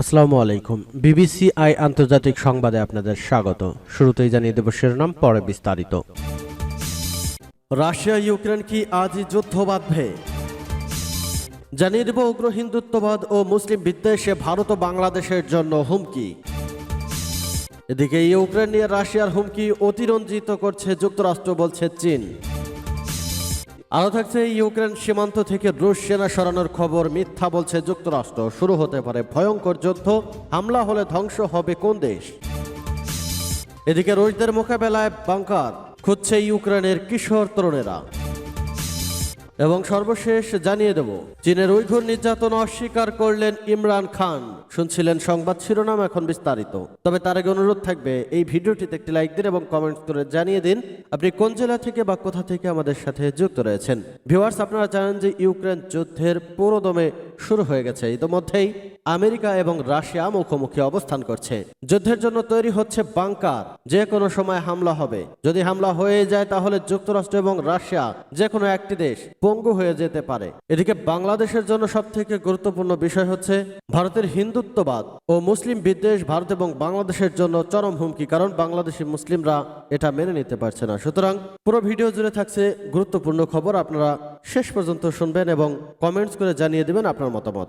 আসসালামু আলাইকুম। BBC I আন্তর্জাতিক সংবাদে আপনাদের স্বাগত। শুরুতেই জানিয়ে দেব শিরোনাম, পরে বিস্তারিত। রাশিয়া, ইউক্রেন কি আজই যুদ্ধ বাঁধবে? জানিয়ে দেব উগ্র হিন্দুত্ববাদ ও মুসলিম বিদ্বেষে ভারত ও বাংলাদেশের জন্য হুমকি। এদিকে ইউক্রেন নিয়ে রাশিয়ার হুমকি অতিরঞ্জিত করছে যুক্তরাষ্ট্র, বলছে চীন। আরও থাকছে ইউক্রেন সীমান্ত থেকে রুশ সেনা সরানোর খবর। মিথ্যা বলছে যুক্তরাষ্ট্র। শুরু হতে পারে ভয়ঙ্কর যুদ্ধ। হামলা হলে ধ্বংস হবে কোন দেশ? এদিকে রুশদের মোকাবেলায় বাংকার। খুঁজছে ইউক্রেনের কিশোর তরুণেরা। এবং সর্বশেষ জানিয়ে দেব, চীনের উইঘুর নির্যাতন অস্বীকার করলেন ইমরান খান। শুনছিলেন সংবাদ শিরোনাম এখন বিস্তারিত। তবে তার আগে অনুরোধ থাকবে, এই ভিডিওটিতে একটি লাইক দিন এবং কমেন্ট করে জানিয়ে দিন, আপনি কোন জেলা থেকে বা কোথা থেকে আমাদের সাথে যুক্ত রয়েছেন। ভিউয়ার্স, আপনারা জানেন যে ইউক্রেন যুদ্ধের পুরোদমে শুরু হয়ে গেছে। ইতোমধ্যেই আমেরিকা এবং রাশিয়া মুখোমুখি অবস্থান করছে। যুদ্ধের জন্য তৈরি হচ্ছে বাংকার। যে কোনো সময় হামলা হবে। যদি হামলা হয়ে যায় তাহলে যুক্তরাষ্ট্র এবং রাশিয়া যে কোনো একটি দেশ পঙ্গু হয়ে যেতে পারে। এদিকে বাংলাদেশের জন্য সব থেকে গুরুত্বপূর্ণ বিষয় হচ্ছে ভারতের হিন্দুত্ববাদ ও মুসলিম বিদ্বেষ ভারত এবং বাংলাদেশের জন্য চরম হুমকি, কারণ বাংলাদেশি মুসলিমরা এটা মেনে নিতে পারছে না। সুতরাং পুরো ভিডিও জুড়ে থাকছে গুরুত্বপূর্ণ খবর। আপনারা শেষ পর্যন্ত শুনবেন এবং কমেন্টস করে জানিয়ে দেবেন আপনার মতামত।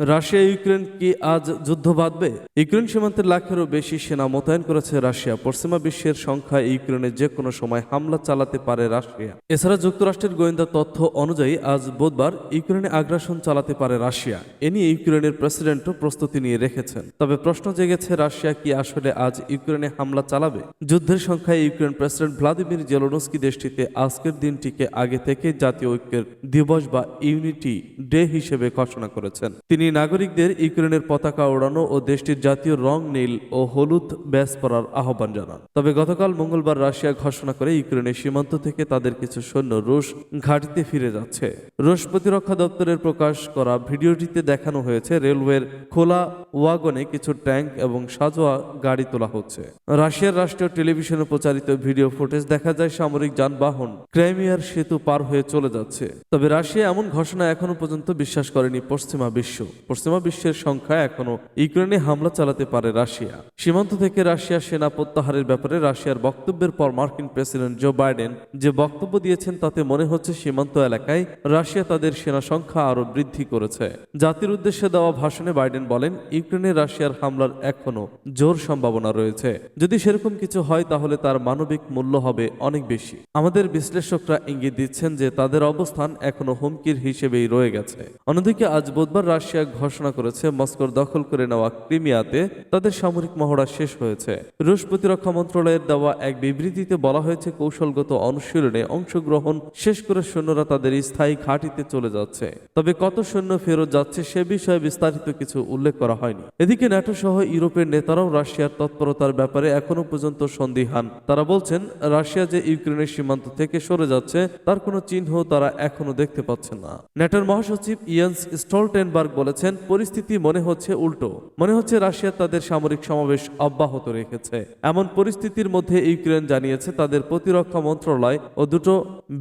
রাশিয়া, ইউক্রেন কি আজ যুদ্ধ বাঁধবে? ইউক্রেন সীমান্তের লাখেরও বেশি সেনা মোতায়েন করেছে রাশিয়া। পশ্চিমা বিশ্বের সংখ্যা ইউক্রেনে যে কোনো সময় হামলা চালাতে পারে রাশিয়া। এছাড়া যুক্তরাষ্ট্রের গোয়েন্দা তথ্য অনুযায়ী আজ বুধবার ইউক্রেনে আগ্রাসন চালাতে পারে রাশিয়া। এ নিয়ে ইউক্রেনের প্রেসিডেন্টও প্রস্তুতি নিয়ে রেখেছেন। তবে প্রশ্ন জেগেছে রাশিয়া কি আসলে আজ ইউক্রেনে হামলা চালাবে? যুদ্ধের সংখ্যায় ইউক্রেন প্রেসিডেন্ট ভ্লাদিমির জেলোনস্কি দেশটিতে আজকের দিনটিকে আগে থেকে জাতীয় ঐক্যের দিবস বা ইউনিটি ডে হিসেবে ঘোষণা করেছেন। তিনি নাগরিকদের ইউক্রেনের পতাকা ওড়ানো ও দেশটির জাতীয় রং নীল ও হলুদ ব্যাস পরার আহ্বান জানান। তবে গতকাল মঙ্গলবার রাশিয়া ঘোষণা করে ইউক্রেনের সীমান্ত থেকে তাদের কিছু সৈন্য রুশ ঘাঁটিতে ফিরে যাচ্ছে। রুশ প্রতিরক্ষা দপ্তরের প্রকাশ করা ভিডিওটিতে দেখানো হয়েছে, রেলওয়ের খোলা ওয়াগনে কিছু ট্যাঙ্ক এবং সাজোয়া গাড়ি তোলা হচ্ছে। রাশিয়ার রাষ্ট্রীয় টেলিভিশনে প্রচারিত ভিডিও ফুটেজ দেখা যায় সামরিক যানবাহন ক্রাইমিয়ার সেতু পার হয়ে চলে যাচ্ছে। তবে রাশিয়া এমন ঘোষণা এখনও পর্যন্ত বিশ্বাস করেনি পশ্চিমা বিশ্ব। পশ্চিমা বিশ্বের সংখ্যা এখনও ইউক্রেনে হামলা চালাতে পারে রাশিয়া। সীমান্ত থেকে রাশিয়া সেনা প্রত্যাহারের ব্যাপারে রাশিয়ার বক্তব্যের পর মার্কিন প্রেসিডেন্ট জো বাইডেন যে বক্তব্য দিয়েছেন তাতে মনে হচ্ছে সীমান্ত এলাকায় রাশিয়া তাদের সেনা সংখ্যা আরও বৃদ্ধি করেছে। জাতির উদ্দেশ্যে দেওয়া ভাষণে বাইডেন বলেন, ইউক্রেনে রাশিয়ার হামলার এখনও জোর সম্ভাবনা রয়েছে। যদি সেরকম কিছু হয়, তাহলে তার মানবিক মূল্য হবে অনেক বেশি। আমাদের বিশ্লেষকরা ইঙ্গিত দিচ্ছেন যে তাদের অবস্থান এখনও হুমকির হিসেবেই রয়ে গেছে। অন্যদিকে আজ বুধবার রাশিয়া ঘোষণা করেছে, মস্কোর দখল করে নেওয়া ক্রিমিয়াতে তাদের সামরিক মহড়া শেষ হয়েছে। রুশ প্রতিরক্ষা মন্ত্রণালয়ের দেওয়া এক বিবৃতিতে বলা হয়েছে, কৌশলগত অনুশীলনে অংশগ্রহণ শেষ করে সৈন্যরা তাদের স্থায়ী ঘাঁটিতে চলে যাচ্ছে। তবে কত সৈন্য ফেরত যাচ্ছে সে বিষয়ে বিস্তারিত কিছু উল্লেখ করা হয়নি। এদিকে ন্যাটো সহ ইউরোপের নেতারাও রাশিয়ার তৎপরতার ব্যাপারে এখনও পর্যন্ত সন্দিহান। তারা বলছেন, রাশিয়া যে ইউক্রেনের সীমান্ত থেকে সরে যাচ্ছে, তার কোনো চিহ্ন তারা এখনও দেখতে পাচ্ছে না। ন্যাটোর মহাসচিব ইয়েন্স স্টলটেনবার্গ বলেছেন পরিস্থিতি মনে হচ্ছে উল্টো। মনে হচ্ছে রাশিয়া তাদের সামরিক সমাবেশ অব্যাহত রেখেছে। এমন পরিস্থিতির মধ্যে ইউক্রেন জানিয়েছে তাদের প্রতিরক্ষা মন্ত্রণালয় ও দুটো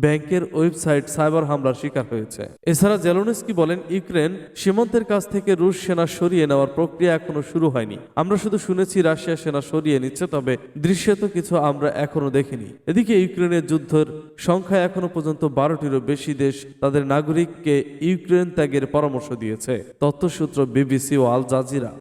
ব্যাংকের ওয়েবসাইট সাইবার হামলার শিকার হয়েছে। এছাড়া জেলোনেস্কি বলেন, ইউক্রেন সীমান্তের কাছ থেকে রুশ সেনা সরিয়ে নেওয়ার প্রক্রিয়া এখনও শুরু হয়নি। আমরা শুধু শুনেছি রাশিয়া সেনা সরিয়ে নিচ্ছে, তবে দৃশ্যত কিছু আমরা এখনও দেখিনি। এদিকে ইউক্রেনের যুদ্ধের সংখ্যা এখনও পর্যন্ত বারোটিরও বেশি দেশ তাদের নাগরিককে ইউক্রেন ত্যাগের পরামর্শ দিয়েছে। তথ্যসূত্র বিবিসি ও আল জাজিরা।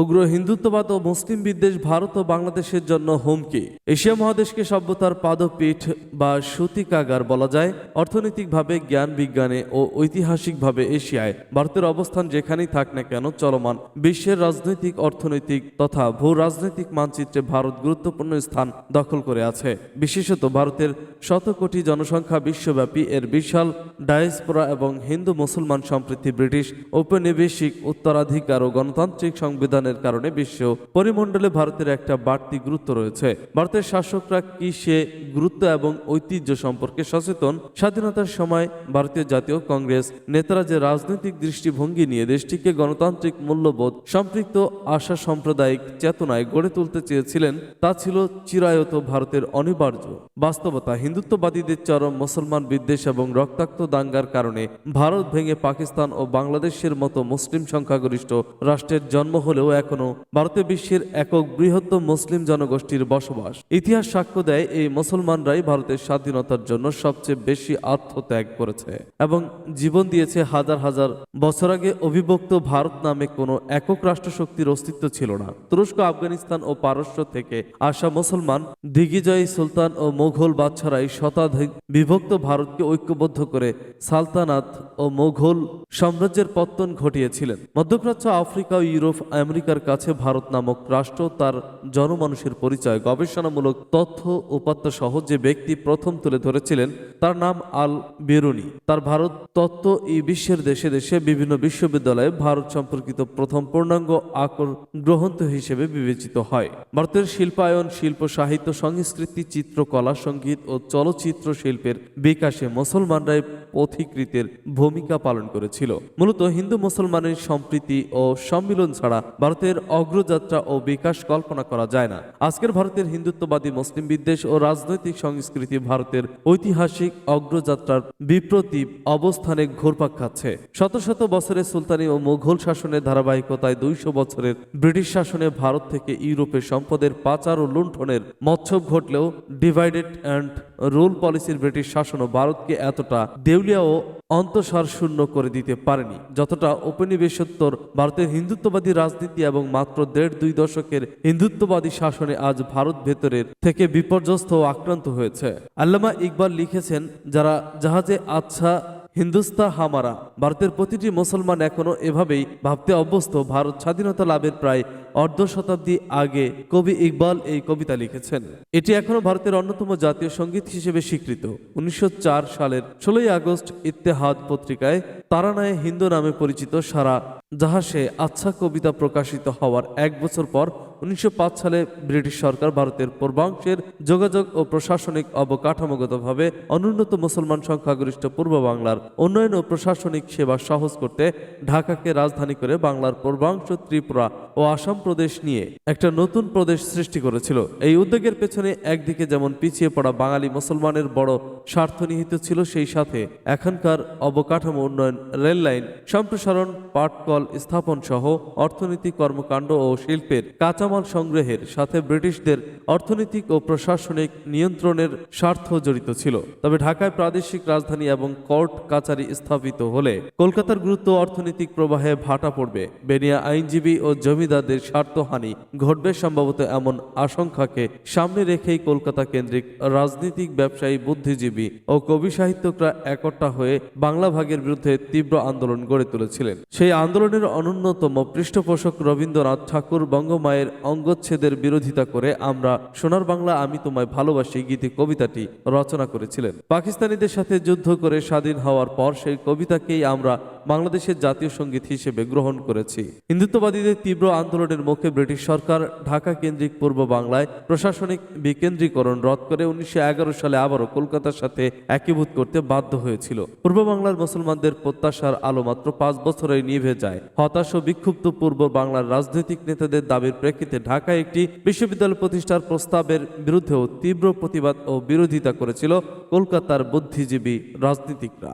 উগ্র হিন্দুত্ববাদ ও মুসলিম বিদ্বেষ ভারত ও বাংলাদেশের জন্য হুমকি। এশিয়া মহাদেশকে সভ্যতার পাদপীঠ বা সূতিকাগার বলা যায়। অর্থনৈতিকভাবে, জ্ঞান বিজ্ঞানে ও ঐতিহাসিকভাবে এশিয়ায় ভারতের অবস্থান যেখানেই থাক না কেন চলমান বিশ্বের রাজনৈতিক, অর্থনৈতিক তথা ভূ রাজনৈতিক মানচিত্রে ভারত গুরুত্বপূর্ণ স্থান দখল করে আছে। বিশেষত ভারতের শত কোটি জনসংখ্যা বিশ্বব্যাপী, এর বিশাল ডায়াসপোরা এবং হিন্দু মুসলমান সম্প্রীতি ব্রিটিশ ঔপনিবেশিক উত্তরাধিকার ও গণতান্ত্রিক সংবিধান অবদানের কারণে বিশ্ব পরিমণ্ডলে ভারতের একটা বাড়তি গুরুত্ব রয়েছে। ভারতের শাসকরা কি সে গুরুত্ব এবং ঐতিহ্য সম্পর্কে সচেতন? স্বাধীনতার সময় ভারতীয় জাতীয় কংগ্রেস নেতারা যে রাজনৈতিক দৃষ্টিভঙ্গি নিয়ে দেশটিকে গণতান্ত্রিক মূল্যবোধ, সম্পৃক্ত আশা সাম্প্রদায়িক চেতনায় গড়ে তুলতে চেয়েছিলেন, তা ছিল চিরায়ত ভারতের অনিবার্য। বাস্তবতা, হিন্দুত্ববাদীদের চরম মুসলমান বিদ্বেষ এবং রক্তাক্ত দাঙ্গার কারণে ভারত ভেঙে পাকিস্তান ও বাংলাদেশের মতো মুসলিম সংখ্যাগরিষ্ঠ রাষ্ট্রের জন্ম হলেও এখনও ভারতে বিশ্বের একক বৃহত্তম মুসলিম জনগোষ্ঠীর বসবাস। ইতিহাস সাক্ষ্য দেয় এই মুসলমানরাই ভারতের স্বাধীনতার জন্য সবচেয়ে বেশি আত্মত্যাগ করেছে এবং জীবন দিয়েছে হাজার হাজার বছর আগে অবিভক্ত ভারত নামে কোনো একক রাষ্ট্রশক্তির অস্তিত্ব ছিল না। তুরস্ক, আফগানিস্তান ও পারস্য থেকে আসা মুসলমান দিগ্বিজয়ী সুলতান ও মোঘল বাদশারাই শতাধিক বিভক্ত ভারতকে ঐক্যবদ্ধ করে সালতানাত ও মোঘল সাম্রাজ্যের পত্তন ঘটিয়েছিলেন। মধ্যপ্রাচ্য, আফ্রিকা ইউরোপ আমেরিকার কাছে ভারত নামক রাষ্ট্র তার জনমানুষের পরিচয়, গবেষণামূলক তথ্য উপাত্ত সহ যে ব্যক্তি প্রথম তুলে ধরেছিলেন, তার নাম আল বেরুনি। তার ভারত তত্ত্ব এই বিশ্বের দেশে দেশে বিভিন্ন বিশ্ববিদ্যালয়ে ভারত সম্পর্কিত প্রথম পূর্ণাঙ্গ আকর গ্রন্থ হিসেবে বিবেচিত হয়। ভারতের শিল্পায়ন, শিল্প, সাহিত্য, সংস্কৃতি, চিত্রকলা, সংগীত ও চলচ্চিত্র শিল্পের বিকাশে মুসলমানরাই পথিকৃতের ভূমিকা পালন করেছিল। মূলত হিন্দু মুসলমানের সম্প্রীতি ও সম্মিলন ছাড়া ভারতের অগ্রযাত্রা ও বিকাশ কল্পনা করা যায় না। আজকের ভারতের হিন্দুত্ববাদী মুসলিম বিদ্বেষ ও রাজনৈতিক সংস্কৃতি ভারতের ঐতিহাসিক অগ্রযাত্রার বিপ্রতীপ অবস্থানে ঘুরপাক খাচ্ছে। শত শত বছরের সুলতানি ও মুঘল শাসনের ধারাবাহিকতায় দুইশো বছরের ব্রিটিশ শাসনে ভারত থেকে ইউরোপে সম্পদের পাচার ও লুণ্ঠনের মৎসব ঘটলেও ডিভাইডেড অ্যান্ড রুল পলিসির ব্রিটিশ শাসনও ভারতকে এতটা দেউলিয়া ও অন্তঃসার শূন্য করে দিতে পারেনি। যতটা উপনিবেশোত্তর ভারতের হিন্দুত্ববাদী রাজনীতি এবং মাত্র দেড় দুই দশকের হিন্দুত্ববাদী শাসনে আজ ভারত ভেতরের থেকে বিপর্যস্ত ও আক্রান্ত হয়েছে। আল্লামা ইকবাল লিখেছেন, যারা জাহাজে আচ্ছা হিন্দুস্তা হামারা, ভারতের প্রতিটি মুসলমান এখনও এভাবেই ভাবতে অভ্যস্ত। ভারত স্বাধীনতা লাভের প্রায় অর্ধ শতাব্দী আগে কবি ইকবাল এই কবিতা লিখেছেন। এটি এখনও ভারতের অন্যতম জাতীয় সংগীত হিসেবে স্বীকৃত। উনিশশো চার সালের ষোলোই আগস্ট ইত্তেহাদ পত্রিকায় তারানায় হিন্দু নামে পরিচিত সারা জাহাসে আচ্ছা কবিতা প্রকাশিত হওয়ার এক বছর পর উনিশশো সালে ব্রিটিশ সরকার ভারতের পূর্বাংশের যোগাযোগ ও প্রশাসনিক অবকাঠামোগতভাবে অনুন্নত মুসলমান সংখ্যাগরিষ্ঠ পূর্ব বাংলার উন্নয়ন ও প্রশাসনিক সেবা সহজ করতে ঢাকাকে রাজধানী করে বাংলার পূর্বাংশ ত্রিপুরা ও আসাম প্রদেশ নিয়ে একটা নতুন প্রদেশ সৃষ্টি করেছিল। এই উদ্যোগের পেছনে একদিকে যেমন পিছিয়ে পড়া বাঙালি মুসলমানের বড় স্বার্থ নিহিত ছিল সেই সাথে এখানকার অবকাঠামো উন্নয়ন রেল লাইন সম্প্রসারণ পাটকল স্থাপন সহ অর্থনৈতিক কর্মকাণ্ড ও শিল্পের কাঁচামাল সংগ্রহের সাথে ব্রিটিশদের অর্থনৈতিক ও প্রশাসনিক নিয়ন্ত্রণের স্বার্থ জড়িত ছিল। তবে ঢাকায় প্রাদেশিক রাজধানী এবং কোর্ট কাচারি স্থাপিত হলে কলকাতার গুরুত্ব অর্থনৈতিক প্রবাহে ভাটা পড়বে। বেনিয়া আইনজীবী ও জমিদারদের স্বার্থহানি ঘটবে সম্ভবত এমন আশঙ্কাকে সামনে রেখেই কলকাতা কেন্দ্রিক রাজনীতিক ব্যবসায়ী, বুদ্ধিজীবী ও কবি সাহিত্যকরা একট্টা হয়ে বাংলা ভাগের বিরুদ্ধে তীব্র আন্দোলন গড়ে তুলেছিলেন। সেই আন্দোলনের অনন্যতম পৃষ্ঠপোষক রবীন্দ্রনাথ ঠাকুর বঙ্গমায়ের অঙ্গচ্ছেদের বিরোধিতা করে আমরা সোনার বাংলা আমি তোমায় ভালোবাসি গীতি কবিতাটি রচনা করেছিলেন। পাকিস্তানিদের সাথে যুদ্ধ করে স্বাধীন হওয়ার পর সেই কবিতাকেই আমরা বাংলাদেশের জাতীয় সংগীত হিসেবে গ্রহণ করেছি। হিন্দুত্ববাদীদের তীব্র আন্দোলনের মুখে ব্রিটিশ সরকার ঢাকা কেন্দ্রিক পূর্ব বাংলায় প্রশাসনিক বিকেন্দ্রীকরণ রদ করে উনিশশো সালে আবারও কলকাতার সাথে একীভূত করতে বাধ্য হয়েছিল। পূর্ব বাংলার মুসলমানদের প্রত্যাশার আলো মাত্র পাঁচ বছরে নিভে যায়। হতাশ ও বিক্ষুব্ধ পূর্ব বাংলার রাজনৈতিক নেতাদের দাবির প্রেক্ষিতে ঢাকায় একটি বিশ্ববিদ্যালয় প্রতিষ্ঠার প্রস্তাবের বিরুদ্ধেও তীব্র প্রতিবাদ ও বিরোধিতা করেছিল কলকাতার বুদ্ধিজীবী রাজনীতিকরা।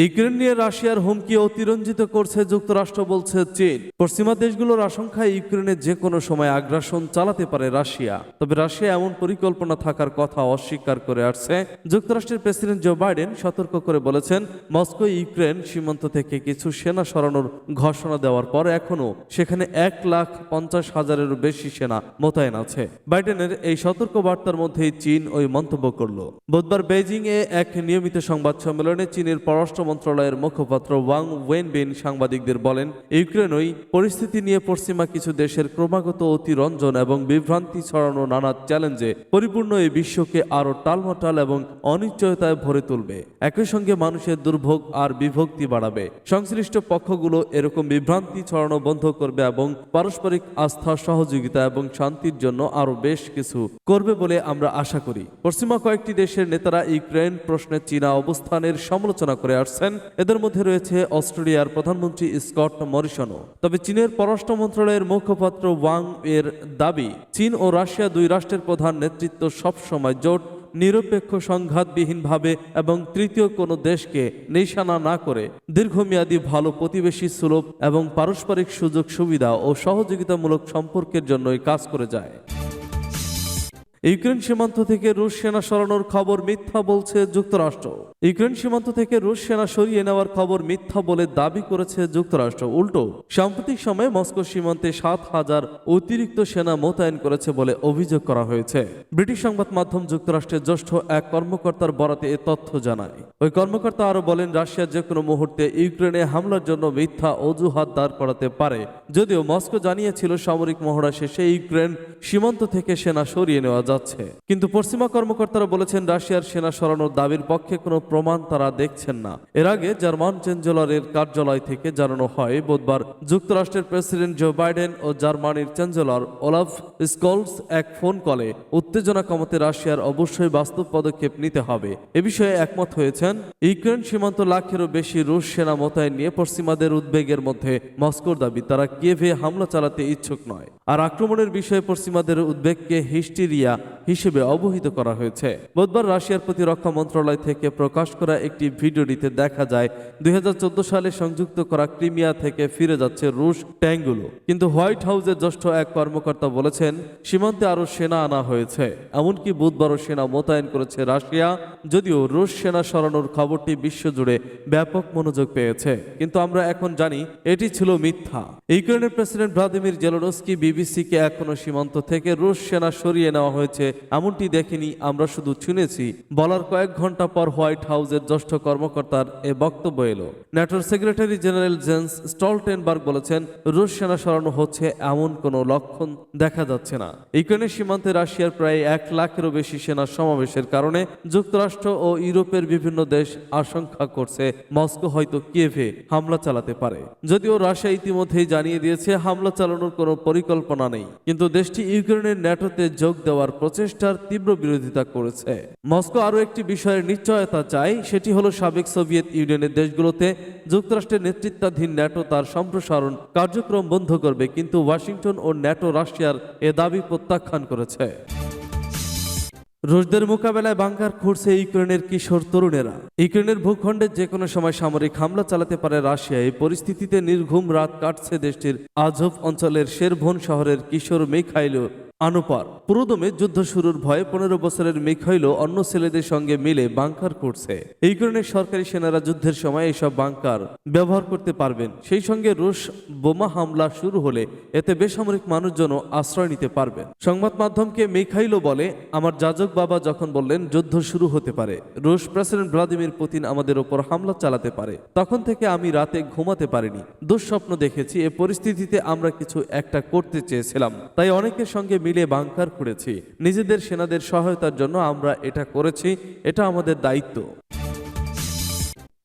ইউক্রেন নিয়ে রাশিয়ার হুমকি অতিরঞ্জিত করছে যুক্তরাষ্ট্র বলছে চীন। পশ্চিমা দেশগুলোর আশঙ্কায় ইউক্রেনে যে কোনো সময় আগ্রাসন চালাতে পারে রাশিয়া। তবে রাশিয়া এমন পরিকল্পনা থাকার কথা অস্বীকার করে আসছে। যুক্তরাষ্ট্রের প্রেসিডেন্ট জো বাইডেন সতর্ক করে বলেছেন, মস্কো, ইউক্রেন সীমান্ত থেকে কিছু সেনা সরানোর ঘোষণা দেওয়ার পর এখনও সেখানে এক লাখ পঞ্চাশ হাজারেরও বেশি সেনা মোতায়েন আছে। বাইডেনের এই সতর্ক বার্তার মধ্যেই চীন ওই মন্তব্য করল। বুধবার বেজিং এ এক নিয়মিত সংবাদ সম্মেলনে চীনের পররাষ্ট্র মন্ত্রণালয়ের মুখপাত্র ওয়াং ওয়েনবিন সাংবাদিকদের বলেন ইউক্রেন ওই পরিস্থিতি নিয়ে পশ্চিমা কিছু দেশের ক্রমাগত অতিরঞ্জন এবং বিভ্রান্তি ছড়ানো নানা চ্যালেঞ্জে পরিপূর্ণ এই বিশ্বকে আরও টালমাটাল এবং অনিশ্চয়তায় ভরে তুলবে। একই সঙ্গে মানুষের দুর্ভোগ আর বিভক্তি বাড়াবে। সংশ্লিষ্ট পক্ষগুলো এরকম বিভ্রান্তি ছড়ানো বন্ধ করবে এবং পারস্পরিক আস্থা, সহযোগিতা এবং শান্তির জন্য আরও বেশ কিছু করবে বলে আমরা আশা করি। পশ্চিমা কয়েকটি দেশের নেতারা ইউক্রেন প্রশ্নে চীনা অবস্থানের সমালোচনা করে আসছেন এদের মধ্যে রয়েছে অস্ট্রেলিয়ার প্রধানমন্ত্রী স্কট মরিসনও। তবে চীনের পররাষ্ট্র মন্ত্রণালয়ের মুখপাত্র ওয়াং এর দাবি, চীন ও রাশিয়া দুই রাষ্ট্রের প্রধান নেতৃত্ব সবসময় জোট, নিরপেক্ষ সংঘাতবিহীনভাবে এবং তৃতীয় কোনো দেশকে নিশানা না করে দীর্ঘমেয়াদী ভালো প্রতিবেশী সুলভ এবং পারস্পরিক সুযোগ সুবিধা ও সহযোগিতামূলক সম্পর্কের জন্যই কাজ করে যায়। ইউক্রেন সীমান্ত থেকে রুশ সেনা সরানোর খবর মিথ্যা বলছে যুক্তরাষ্ট্র। ইউক্রেন সীমান্ত থেকে রুশ সেনা সরিয়ে নেওয়ার খবর মিথ্যা বলে দাবি করেছে যুক্তরাষ্ট্র। উল্টো, সাম্প্রতিক সময়ে মস্কো সীমান্তে সাত হাজার অতিরিক্ত সেনা মোতায়েন করেছে বলে অভিযোগ করা হয়েছে। ব্রিটিশ সংবাদ মাধ্যম যুক্তরাষ্ট্রের জ্যেষ্ঠ এক কর্মকর্তার বরাতে এ তথ্য জানায়। ওই কর্মকর্তা আরও বলেন, রাশিয়া যে কোনো মুহূর্তে ইউক্রেনে হামলার জন্য মিথ্যা অজুহাত দাঁড় করাতে পারে। যদিও মস্কো জানিয়েছিল সামরিক মহড়া শেষে ইউক্রেন সীমান্ত থেকে সেনা সরিয়ে নেওয়া যাচ্ছে। কিন্তু পশ্চিমা কর্মকর্তারা বলেছেন, রাশিয়ার সেনা সরানোর দাবির পক্ষে কোনো প্রমাণ তারা দেখছেন না। এর আগে জার্মান চ্যান্সেলরের কার্যালয় থেকে জানানো হয়, বুধবার যুক্তরাষ্ট্রের প্রেসিডেন্ট জো বাইডেন ও জার্মানির চ্যান্সেলর ওলাফ স্কলস এক ফোন কলে, উত্তেজনা কমাতে রাশিয়ার অবশ্যই বাস্তব পদক্ষেপ নিতে হবে। এ বিষয়ে একমত হয়েছেন, ইউক্রেন সীমান্ত লাখেরও বেশি রুশ সেনা মোতায়েন নিয়ে পশ্চিমাদের উদ্বেগের মধ্যে মস্কোর দাবি, তারা কিয়েভে হামলা চালাতে ইচ্ছুক নয়। আর আক্রমণের বিষয়ে পশ্চিমাদের উদ্বেগকে হিস্টিরিয়া হিসেবে অবহিত করা হয়েছে। বুধবার রাশিয়ার প্রতিরক্ষা মন্ত্রণালয় থেকে প্রকাশ করা একটি ভিডিওটিতে দেখা যায়, দুই সালে সংযুক্ত করা ক্রিমিয়া থেকে ফিরে যাচ্ছে রুশ ট্যাঙ্কগুলো কিন্তু হোয়াইট হাউসের জ্যেষ্ঠ এক কর্মকর্তা বলেছেন, সীমান্তে আরও সেনা আনা হয়েছে। এমনকি বুধবারও সেনা মোতায়েন করেছে রাশিয়া, যদিও রুশ সেনা সরানোর খবরটি বিশ্বজুড়ে ব্যাপক মনোযোগ পেয়েছে। কিন্তু আমরা এখন জানি, এটি ছিল মিথ্যা। ইউক্রেনের প্রেসিডেন্ট ভ্লাদিমির জেলোনস্কি বিবিসিকে এখনও সীমান্ত থেকে রুশ সেনা সরিয়ে নেওয়া হয়েছে। এমনটি দেখিনি, আমরা শুধু শুনেছি বলার কয়েক ঘণ্টা পর হোয়াইট হাউসের জ্যেষ্ঠ কর্মকর্তার এ বক্তব্য এলো। ন্যাটোর সেক্রেটারি জেনারেল জেন্স স্টলটেনবার্গ বলেছেন, রুশ সেনা সরানো হচ্ছে এমন কোনো লক্ষণ দেখা যাচ্ছে না। ইউক্রেনের সীমান্তে রাশিয়ার প্রায় এক লাখেরও বেশি সেনা সমাবেশের কারণে যুক্তরাষ্ট্র ও ইউরোপের বিভিন্ন দেশ আশঙ্কা করছে, মস্কো হয়তো কিয়েভে হামলা চালাতে পারে। যদিও রাশিয়া ইতিমধ্যেই জানিয়ে দিয়েছে, হামলা চালানোর কোনো পরিকল্পনা নেই। কিন্তু দেশটি ইউক্রেনের ন্যাটোতে যোগ দেওয়ার প্রচেষ্টার তীব্র বিরোধিতা করেছে। মস্কো আরও একটি বিষয়ের নিশ্চয়তা চায়, সেটি হলো সাবেক সোভিয়েত ইউনিয়নের দেশগুলোতে যুক্তরাষ্ট্রের নেতৃত্বাধীন ন্যাটো তার সম্প্রসারণ কার্যক্রম বন্ধ করবে, কিন্তু ওয়াশিংটন ও ন্যাটো রাশিয়ার এ দাবি প্রত্যাখ্যান করেছে। রুশদের মোকাবেলায় বাংকার খুঁড়ছে ইউক্রেনের কিশোর তরুণেরা। ইউক্রেনের ভূখণ্ডে যে কোনো সময় সামরিক হামলা চালাতে পারে রাশিয়া। এই পরিস্থিতিতে নির্ঘুম রাত কাটছে দেশটির আজব অঞ্চলের শেরভন শহরের কিশোর মেখাইলো আনুপার। পুরোদমে যুদ্ধ শুরুর ভয়ে পনেরো বছরের মিখাইলো অন্য ছেলেদের সঙ্গে মিলে বাংকার করছে। ইউক্রেনের সরকারি সেনারা যুদ্ধের সময় এইসব বাংকার ব্যবহার করতে পারবেন। সেই সঙ্গে রুশ বোমা হামলা শুরু হলে এতে বেসামরিক মানুষজনও আশ্রয় নিতে পারবেন। সংবাদ মাধ্যমকে মিখাইলো বলে, আমার যাজক বাবা যখন বললেন, যুদ্ধ শুরু হতে পারে, রুশ প্রেসিডেন্ট ভ্লাদিমির পুতিন আমাদের ওপর হামলা চালাতে পারে, তখন থেকে আমি রাতে ঘুমাতে পারিনি। দুঃস্বপ্ন দেখেছি, এ পরিস্থিতিতে আমরা কিছু একটা করতে চেয়েছিলাম। তাই অনেকের সঙ্গে মিলে বাংকার করেছি। নিজেদের সেনাদের সহায়তার জন্য আমরা এটা করেছি। এটা আমাদের দায়িত্ব।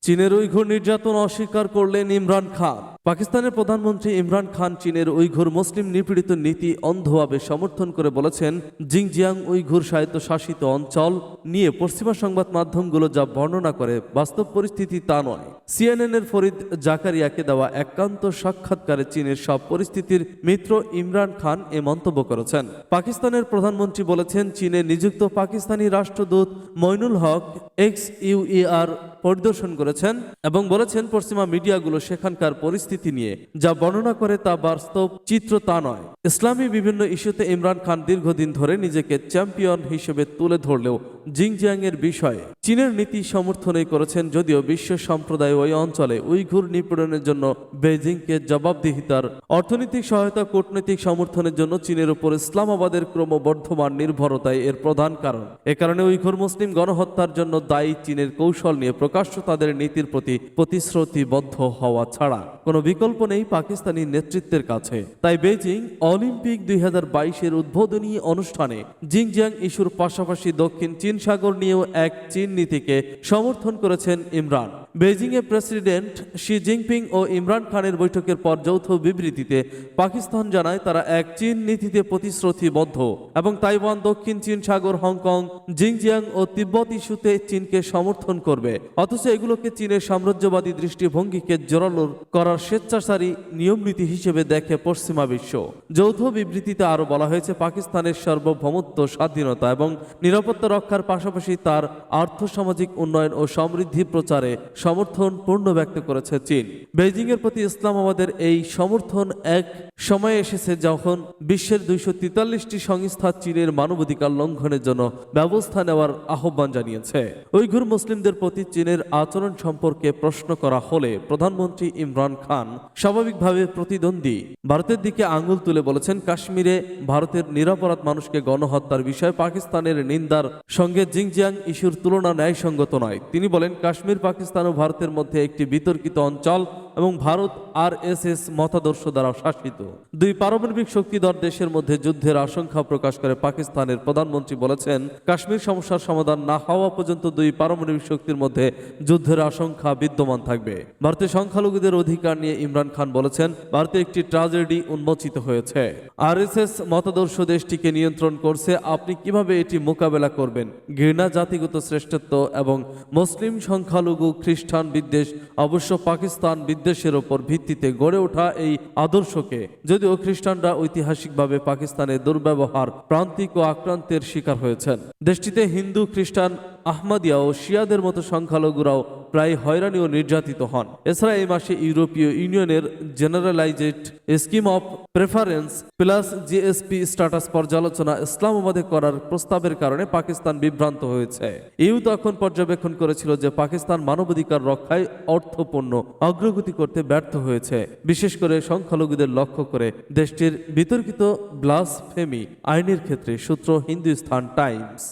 চীনের উইঘুর নির্যাতন অস্বীকার করলেন ইমরান খান। পাকিস্তানের প্রধানমন্ত্রী ইমরান খান চীনের উইঘুর মুসলিম নিপীড়িত নীতি অন্ধভাবে সমর্থন করে বলেছেন, জিংজিয়াং উইঘুর স্বায়ত্তশাসিত অঞ্চল নিয়ে পশ্চিমা সংবাদ মাধ্যমগুলো যা বর্ণনা করে বাস্তব পরিস্থিতি তা নয়। সিএনএন এর ফরিদ জাকারিয়াকে দেওয়া একান্ত সাক্ষাৎকারে চীনের সব পরিস্থিতির মিত্র ইমরান খান এ মন্তব্য করেছেন। পাকিস্তানের প্রধানমন্ত্রী বলেছেন, চীনে নিযুক্ত পাকিস্তানি রাষ্ট্রদূত মইনুল হক এক্স ইউইআর পরিদর্শন করেছেন এবং বলেছেন, পশ্চিমা মিডিয়াগুলো সেখানকার পরিস্থিতি পরিস্থিতি নিয়ে, যা বর্ণনা করে তা বাস্তব চিত্র তা নয়। ইসলামী বিভিন্ন ইস্যুতে ইমরান খান দীর্ঘদিন ধরে নিজেকে চ্যাম্পিয়ন হিসেবে তুলে ধরলেও জিংজিয়াং এর বিষয়ে চীনের নীতি সমর্থনই করেছেন যদিও বিশ্ব সম্প্রদায় ওই অঞ্চলে উইঘুর নিপীড়নের জন্য বেজিংকে জবাবদিহিতার অর্থনৈতিক সহায়তা, কূটনৈতিক সমর্থনের জন্য চীনের উপর ইসলামাবাদের ক্রমবর্ধমান নির্ভরতাই এর প্রধান কারণ। এ কারণে উইঘুর মুসলিম গণহত্যার জন্য দায়ী চীনের কৌশল নিয়ে প্রকাশ্য তাদের নীতির প্রতি প্রতিশ্রুতিবদ্ধ হওয়া ছাড়া কোনো বিকল্প নেই পাকিস্তানি নেতৃত্বের কাছে। তাই বেজিং অলিম্পিক দুই হাজার বাইশের উদ্বোধনী অনুষ্ঠানে জিংজিয়াং ইস্যুর পাশাপাশি দক্ষিণ চীন সাগর নিয়েও এক চীন নীতিকে সমর্থন করেছেন ইমরান। বেজিং এ প্রেসিডেন্ট শি জিনপিং ও ইমরান খানের বৈঠকের পর যৌথ বিবৃতিতে পাকিস্তান জানায় তারা এক চীন নীতিতে প্রতিশ্রুতিবদ্ধ এবং তাইওয়ান, দক্ষিণ চীন সাগর, হংকং, জিংজিয়াং ও তিব্বত ইস্যুতে চীনকে সমর্থন করবে। অথচ এগুলোকে চীনের সাম্রাজ্যবাদী দৃষ্টিভঙ্গিকে জোরালো করার স্বেচ্ছাচারী নিয়মনীতি হিসেবে দেখে পশ্চিমা বিশ্ব। যৌথ বিবৃতিতে আরও বলা হয়েছে, পাকিস্তানের সার্বভৌমত্ব, স্বাধীনতা এবং নিরাপত্তা রক্ষার পাশাপাশি তার আর্থসামাজিক উন্নয়ন ও সমৃদ্ধি প্রচারে সমর্থন পূর্ণ ব্যক্ত করেছে চীন। বেজিংয়ের প্রতি ইসলামাবাদের এই সমর্থন এক সময় এসেছে যখন বিশ্বের দুইশো তেতাল্লিশটি সংস্থা চীনের মানবাধিকার লঙ্ঘনের জন্য ব্যবস্থা নেওয়ার আহ্বান জানিয়েছে। উইঘুর মুসলিমদের প্রতি চীনের আচরণ সম্পর্কে প্রশ্ন করা হলে প্রধানমন্ত্রী ইমরান খান স্বাভাবিকভাবে প্রতিদ্বন্দ্বী। ভারতের দিকে আঙুল তুলে বলেছেন, কাশ্মীরে ভারতের নিরাপরাধ মানুষকে গণহত্যার বিষয়ে পাকিস্তানের নিন্দার সঙ্গে জিংজিয়াং ইস্যুর তুলনা ন্যায়সঙ্গত নয়। তিনি বলেন, কাশ্মীর, পাকিস্তান ভারতের মধ্যে একটি বিতর্কিত অঞ্চল এবং ভারত আর এস এস মতাদর্শ দ্বারা শাসিত। দুই পারমাণবিক শক্তিধর দেশের মধ্যে যুদ্ধের আশঙ্কা প্রকাশ করে পাকিস্তানের প্রধানমন্ত্রী বলেছেন, কাশ্মীর সমস্যার সমাধান না হওয়া পর্যন্ত দুই পারমাণবিক শক্তির মধ্যে যুদ্ধের আশঙ্কা বিদ্যমান থাকবে। ভারতের সংখ্যালঘুদের অধিকার নিয়ে ইমরান খান বলেছেন, ভারতে একটি ট্রাজেডি উন্মোচিত হয়েছে। আরএসএস মতাদর্শ দেশটিকে নিয়ন্ত্রণ করছে, আপনি কীভাবে এটি মোকাবেলা করবেন? ঘৃণা, জাতিগত শ্রেষ্ঠত্ব এবং মুসলিম সংখ্যালঘু খ্রিস্টান বিদ্বেষ, অবশ্য পাকিস্তান বিদ্বেষের ওপর ভিত্তিতে গড়ে ওঠা এই আদর্শকে, যদিও খ্রিস্টানরা ঐতিহাসিকভাবে পাকিস্তানের দুর্ব্যবহার, প্রান্তিক ও আক্রান্তের শিকার হয়েছেন। দেশটিতে হিন্দু, খ্রিস্টান আহমাদিয়া ও শিয়াদের মতো সংখ্যালঘুরাও প্রায় হয়রানি ও নির্যাতিত হন। এছাড়া এই মাসে ইউরোপীয় ইউনিয়নের generalised scheme of preference plus GSP status পর্যালোচনা ইসলামাবাদে করার প্রস্তাবের কারণে পাকিস্তান বিভ্রান্ত হয়েছে। ইউ তখন পর্যবেক্ষণ করেছিল যে পাকিস্তান মানবাধিকার রক্ষায় অর্থপূর্ণ অগ্রগতি করতে ব্যর্থ হয়েছে। বিশেষ করে সংখ্যালঘুদের লক্ষ্য করে দেশটির বিতর্কিত ব্লাসফেমি আইনের ক্ষেত্রে সূত্র হিন্দুস্তান টাইমস।